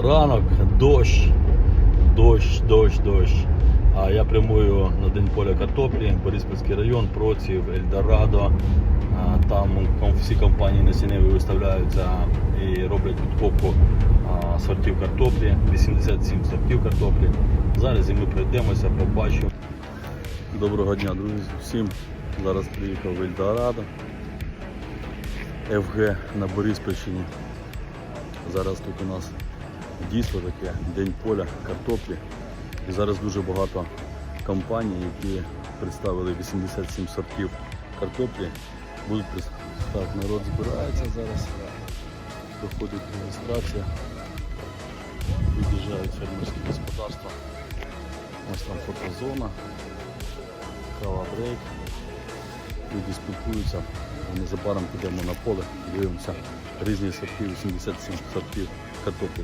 ранок, дощ, дощ, дощ, дощ. А я прямую на день поля картоплі, Бориспільський район проти Ельдорадо. Там всі компанії насінневі виставляються і роблять підкопку сортів картоплі, 87 сортів картоплі. Зараз і ми пройдемося, побачимо. Доброго дня, друзі, всім. Зараз приїхав в Ельдорадо. ФГ на Бориспільщині. Зараз тут у нас дійство таке, день поля, картоплі. І зараз дуже багато компаній, які представили 87 сортів картоплі. Будуть так, народ збирається зараз. Проходить реєстрація. Під'їжджають фермерські господарства. Ось там фотозона, кава брейк. Люди спілкуються. Незабаром підемо на поле, дивимося різні сорти, 87 сортів картоплі.